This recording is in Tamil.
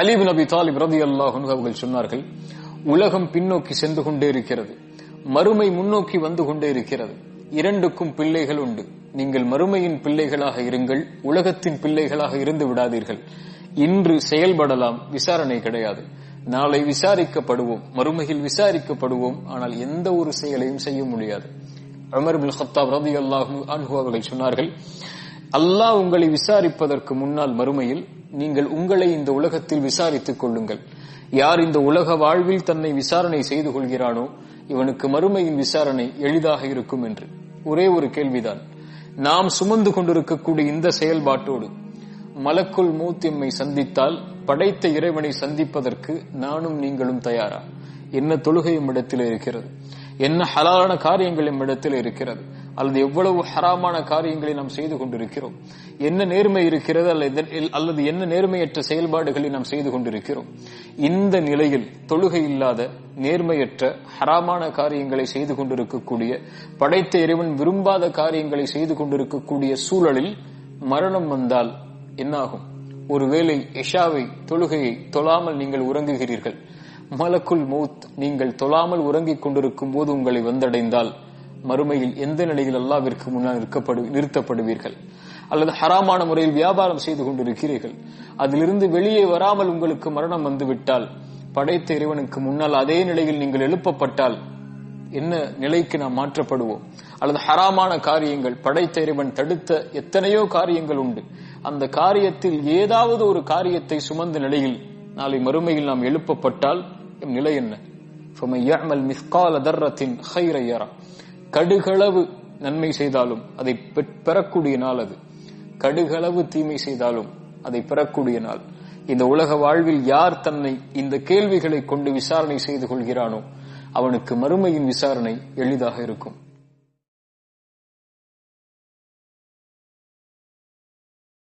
அலிபு நபி தாலிப் ரதி அல்லாஹ் அவர்கள் சொன்னார்கள் உலகம் பின்னோக்கி சென்று கொண்டே இருக்கிறது மறுமை முன்னோக்கி வந்து கொண்டே இருக்கிறது. இரண்டுக்கும் பிள்ளைகள் உண்டு. நீங்கள் மறுமையின் பிள்ளைகளாக இருங்கள் உலகத்தின் பிள்ளைகளாக இருந்து விடாதீர்கள். இன்று செயல்படலாம் விசாரணை கிடையாது. நாளை விசாரிக்கப்படுவோம் மறுமையில் விசாரிக்கப்படுவோம் ஆனால் எந்த ஒரு செயலையும் செய்ய முடியாது. அமர் பின் ஹத்தாப் ரதி அல்லாஹு அன்ஹு அவர்கள் சொன்னார்கள் அல்லாஹ் உங்களை விசாரிப்பதற்கு முன்னால் மறுமையில் நீங்கள் உங்களை இந்த உலகத்தில் விசாரித்துக் கொள்ளுங்கள். யார் இந்த உலக வாழ்வில் தன்னை விசாரணை செய்து கொள்கிறானோ இவனுக்கு மறுமையின் விசாரணை எளிதாக இருக்கும் என்று. ஒரே ஒரு கேள்விதான். நாம் சுமந்து கொண்டிருக்கக்கூடிய இந்த செயல்பாட்டோடு மலக்குள் மூத்தியம்மை சந்தித்தால் படைத்த இறைவனை சந்திப்பதற்கு நானும் நீங்களும் தயாரா? என்ன தொழுகையும் இடத்தில் இருக்கிறது. என்ன ஹலாலான காரியங்கள் இடத்தில் இருக்கிறது. அல்லது எவ்வளவு ஹராமான காரியங்களை நாம் செய்து கொண்டிருக்கிறோம்? என்ன நேர்மை இருக்கிறது அல்லது அல்லது என்ன நேர்மையற்ற செயல்பாடுகளை நாம் செய்து கொண்டிருக்கிறோம்? இந்த நிலையில் தொழுகை இல்லாத நேர்மையற்ற ஹராமான காரியங்களை செய்து கொண்டிருக்கக்கூடிய படைத்த இறைவன் விரும்பாத காரியங்களை செய்து கொண்டிருக்கக்கூடிய சூழலில் மரணம் வந்தால் என்னாகும்? ஒருவேளை எஷாவை தொழுகையை தொழாமல் நீங்கள் உறங்குகிறீர்கள். மலக்குள் மௌத் நீங்கள் தொழாமல் உறங்கிக் கொண்டிருக்கும் போது உங்களை வந்தடைந்தால் மறுமையில் எந்த நிலையில் அல்லாவிற்கு முன்னால் நிற்கப்படு நிறுத்தப்படுவீர்கள்? அல்லது ஹராமான முறையில் வியாபாரம் செய்து கொண்டிருக்கிறீர்கள்? அதிலிருந்து வெளியே வராமல் உங்களுக்கு மரணம் வந்துவிட்டால் படைத்த இறைவனுக்கு முன்னால் அதே நிலையில் நீங்கள் எழுப்பப்பட்டால் என்ன நிலைக்கு நாம் மாற்றப்படுவோம்? அல்லது ஹராமான காரியங்கள் படைத்த இறைவன் தடுத்த எத்தனையோ காரியங்கள் உண்டு. அந்த காரியத்தில் ஏதாவது ஒரு காரியத்தை சுமந்த நிலையில் நாளை மறுமையில் நாம் எழுப்பப்பட்டால் எம் நிலை என்ன? கடுகளவு நன்மை செய்தாலும் அதை பெறக்கூடிய நாள் அது. கடுகளவு தீமை செய்தாலும் அதை பெறக்கூடிய நாள். இந்த உலக வாழ்வில் யார் தன்னை இந்த கேள்விகளை கொண்டு விசாரணை செய்து கொள்கிறானோ அவனுக்கு மறுமையின் விசாரணை எளிதாக இருக்கும்.